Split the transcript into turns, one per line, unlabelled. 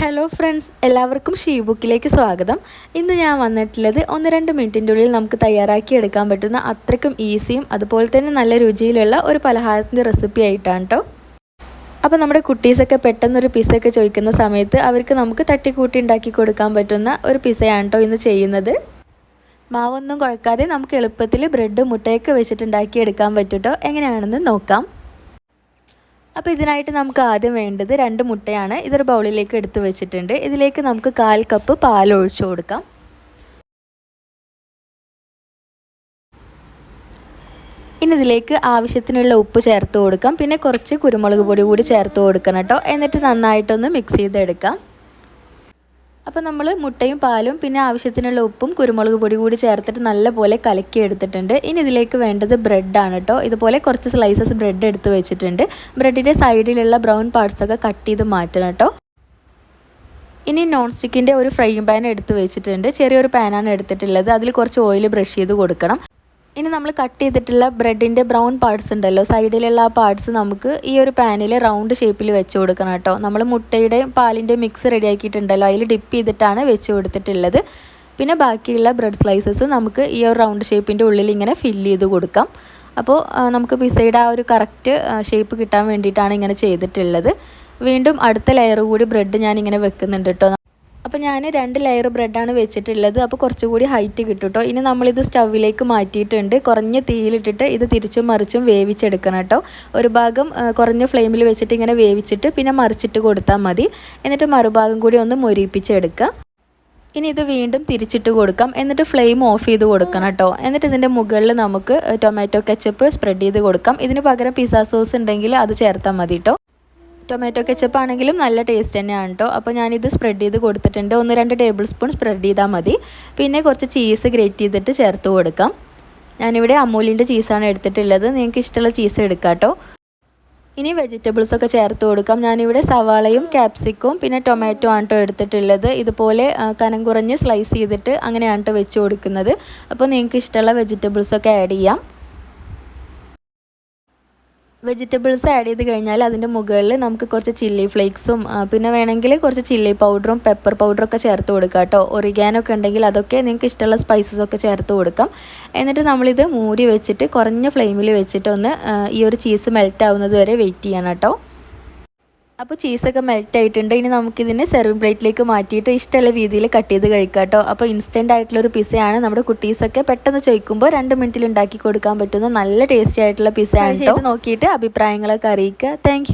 Hello friends എല്ലാവർക്കും she ബുക്കിലേക്ക് സ്വാഗതം. ഇന്ന് ഞാൻ വന്നിട്ടുള്ളത് ഒന്ന് രണ്ട് മിനിറ്റിന്റെ ഉള്ളിൽ നമുക്ക് തയ്യാറാക്കി എടുക്കാൻ പറ്റുന്ന അത്രയ്ക്കും ഈസിയും അതുപോലെ തന്നെ നല്ല രുചിയിലുള്ള ഒരു പലഹാരത്തിന്റെ റെസിപ്പി ആയിട്ടാണ് കേട്ടോ അപ്പോൾ നമ്മുടെ കുട്ടീസൊക്കെ പെട്ടെന്നൊരു പിസ്സയൊക്കെ ചോദിക്കുന്ന സമയത്ത് അവർക്ക് നമുക്ക് തട്ടിക്കൂട്ടി ഉണ്ടാക്കി കൊടുക്കാൻ പറ്റുന്ന ഒരു പിസ്സയാണ് കേട്ടോ ഇന്ന് ചെയ്യുന്നത്. മാവൊന്നും കുഴക്കാതെ നമുക്ക് എളുപ്പത്തിൽ ബ്രെഡ് മുട്ടയൊക്കെ വെച്ചിട്ടുണ്ടാക്കി എടുക്കാൻ പറ്റും കേട്ടോ എങ്ങനെയാണെന്ന് നോക്കാം. അപ്പോൾ ഇതിനായിട്ട് നമുക്ക് ആദ്യം വേണ്ടത് രണ്ട് മുട്ടയാണ് ഇതൊരു ബൗളിലേക്ക് എടുത്ത് വെച്ചിട്ടുണ്ട്. ഇതിലേക്ക് നമുക്ക് കാൽ കപ്പ് പാൽ ഒഴിച്ചു കൊടുക്കാം. ഇനി ഇതിലേക്ക് ആവശ്യത്തിനുള്ള ഉപ്പ് ചേർത്ത് കൊടുക്കാം. പിന്നെ കുറച്ച് കുരുമുളക് പൊടി കൂടി ചേർത്ത് കൊടുക്കണം കേട്ടോ. എന്നിട്ട് നന്നായിട്ടൊന്ന് മിക്സ് ചെയ്തെടുക്കാം. അപ്പോൾ നമ്മൾ മുട്ടയും പാലും പിന്നെ ആവശ്യത്തിനുള്ള ഉപ്പും കുരുമുളക് പൊടി കൂടി ചേർത്തിട്ട് നല്ലപോലെ കലക്കി എടുത്തിട്ടുണ്ട്. ഇനി ഇതിലേക്ക് വേണ്ടത് ബ്രെഡാണ് കേട്ടോ. ഇതുപോലെ കുറച്ച് സ്ലൈസസ് ബ്രെഡ് എടുത്ത് വെച്ചിട്ടുണ്ട്. ബ്രെഡിന്റെ സൈഡിലുള്ള ബ്രൗൺ പാർട്സൊക്കെ കട്ട് ചെയ്ത് മാറ്റണം കേട്ടോ. ഇനി നോൺ സ്റ്റിക്കിന്റെ ഒരു ഫ്രൈയിങ് പാൻ എടുത്ത് വെച്ചിട്ടുണ്ട്. ചെറിയൊരു പാനാണ് എടുത്തിട്ടുള്ളത്. അതിൽ കുറച്ച് ഓയിൽ ബ്രഷ് ചെയ്ത് കൊടുക്കണം. ഇനി നമ്മൾ കട്ട് ചെയ്തിട്ടുള്ള ബ്രെഡിന്റെ ബ്രൗൺ പാർട്സ് ഉണ്ടല്ലോ. സൈഡിലുള്ള ആ പാർട്സ് നമുക്ക് ഈ ഒരു പാനിൽ റൗണ്ട് ഷേപ്പിൽ വെച്ച് കൊടുക്കണം കേട്ടോ. നമ്മൾ മുട്ടയുടെയും പാലിന്റെയും മിക്സ് റെഡിയാക്കിയിട്ടുണ്ടല്ലോ അതിൽ ഡിപ്പ് ചെയ്തിട്ടാണ് വെച്ച് കൊടുത്തിട്ടുള്ളത്. പിന്നെ ബാക്കിയുള്ള ബ്രെഡ് സ്ലൈസസ് നമുക്ക് ഈ ഒരു റൗണ്ട് ഷേപ്പിന്റെ ഉള്ളിൽ ഇങ്ങനെ ഫില്ല് ചെയ്ത് കൊടുക്കാം. അപ്പോൾ നമുക്ക് പിസയുടെ ആ ഒരു കറക്റ്റ് ഷേപ്പ് കിട്ടാൻ വേണ്ടിയിട്ടാണ് ഇങ്ങനെ ചെയ്തിട്ടുള്ളത്. വീണ്ടും അടുത്ത ലെയർ കൂടി ബ്രെഡ് ഞാൻ ഇങ്ങനെ വെക്കുന്നുണ്ട് കേട്ടോ. അപ്പോൾ ഞാൻ രണ്ട് ലെയർ ബ്രെഡാണ് വെച്ചിട്ടുള്ളത്. അപ്പോൾ കുറച്ചുകൂടി ഹൈറ്റ് കിട്ടും കേട്ടോ ഇനി നമ്മളിത് സ്റ്റൗവിലേക്ക് മാറ്റിയിട്ടുണ്ട്. കുറഞ്ഞ തീയിലിട്ടിട്ട് ഇത് തിരിച്ചും മറിച്ചും വേവിച്ചെടുക്കണം കേട്ടോ. ഒരു ഭാഗം കുറഞ്ഞ ഫ്ലെയിമിൽ വെച്ചിട്ട് ഇങ്ങനെ വേവിച്ചിട്ട് പിന്നെ മറിച്ചിട്ട് കൊടുത്താൽ മതി. എന്നിട്ട് മറുഭാഗം കൂടി ഒന്ന് മൊരിപ്പിച്ചെടുക്കുക ഇനി ഇത് വീണ്ടും തിരിച്ചിട്ട് കൊടുക്കാം. എന്നിട്ട് ഫ്ലെയിം ഓഫ് ചെയ്ത് കൊടുക്കണം കേട്ടോ. എന്നിട്ട് ഇതിന്റെ മുകളിൽ നമുക്ക് ടൊമാറ്റോ കെച്ചപ്പ് സ്പ്രെഡ് ചെയ്ത് കൊടുക്കാം. ഇതിന് പകരം പിസ്സ സോസ് ഉണ്ടെങ്കിൽ അത് ചേർത്താൽ മതി കേട്ടോ. ടൊമാറ്റോ കെച്ചപ്പ് ആണെങ്കിലും നല്ല ടേസ്റ്റ് തന്നെയാണ് കേട്ടോ അപ്പോൾ ഞാനിത് സ്പ്രെഡ് ചെയ്ത് കൊടുത്തിട്ടുണ്ട്. ഒന്ന് രണ്ട് ടേബിൾ സ്പൂൺ സ്പ്രെഡ് ചെയ്താൽ മതി. പിന്നെ കുറച്ച് ചീസ് ഗ്രേറ്റ് ചെയ്തിട്ട് ചേർത്ത് കൊടുക്കാം. ഞാനിവിടെ അമൂലിന്റെ ചീസാണ് എടുത്തിട്ടുള്ളത്. നിങ്ങൾക്ക് ഇഷ്ടമുള്ള ചീസ് എടുക്കാം കേട്ടോ ഇനി വെജിറ്റബിൾസ് ഒക്കെ ചേർത്ത് കൊടുക്കാം. ഞാനിവിടെ സവാളയും ക്യാപ്സിക്കും പിന്നെ ടൊമാറ്റോ ആണ് കേട്ടോ എടുത്തിട്ടുള്ളത്. ഇതുപോലെ കനം കുറഞ്ഞ് സ്ലൈസ് ചെയ്തിട്ട് അങ്ങനെയാണ് വെച്ച് കൊടുക്കുന്നത്. അപ്പോൾ നിങ്ങൾക്ക് ഇഷ്ടമുള്ള വെജിറ്റബിൾസൊക്കെ ആഡ് ചെയ്യാം. വെജിറ്റബിൾസ് ആഡ് ചെയ്ത് കഴിഞ്ഞാൽ അതിന്റെ മുകളിൽ നമുക്ക് കുറച്ച് ചില്ലി ഫ്ലേക്സും പിന്നെ വേണമെങ്കിൽ കുറച്ച് ചില്ലി പൗഡറും പെപ്പർ പൗഡറും ഒക്കെ ചേർത്ത് കൊടുക്കാം കേട്ടോ. ഒറിഗാനൊക്കെ ഉണ്ടെങ്കിൽ അതൊക്കെ നിങ്ങൾക്ക് ഇഷ്ടമുള്ള സ്പൈസസ് ഒക്കെ ചേർത്ത് കൊടുക്കാം. എന്നിട്ട് നമ്മളിത് മൂടി വെച്ചിട്ട് കുറഞ്ഞ ഫ്ലെയിമിൽ വെച്ചിട്ട് ഒന്ന് ഈ ഒരു ചീസ് മെൽറ്റ് ആവുന്നത് വരെ വെയിറ്റ് ചെയ്യണം കേട്ടോ. അപ്പോൾ ചീസൊക്കെ മെൽറ്റ് ആയിട്ടുണ്ട്. ഇനി നമുക്കിതിനെ സെർവിങ് പ്ലേറ്റിലേക്ക് മാറ്റിയിട്ട് ഇഷ്ടമുള്ള രീതിയിൽ കട്ട് ചെയ്ത് കഴിക്കാം കേട്ടോ. അപ്പോൾ ഇൻസ്റ്റന്റ് ആയിട്ടുള്ളൊരു പിസയാണ് നമ്മുടെ കുട്ടീസൊക്കെ പെട്ടെന്ന് ചോദിക്കുമ്പോൾ രണ്ട് മിനിറ്റിൽ ഉണ്ടാക്കി കൊടുക്കാൻ പറ്റുന്ന നല്ല ടേസ്റ്റി ആയിട്ടുള്ള പിസയാണ് കേട്ടോ നോക്കിയിട്ട് അഭിപ്രായങ്ങളൊക്കെ അറിയിക്കുക. താങ്ക്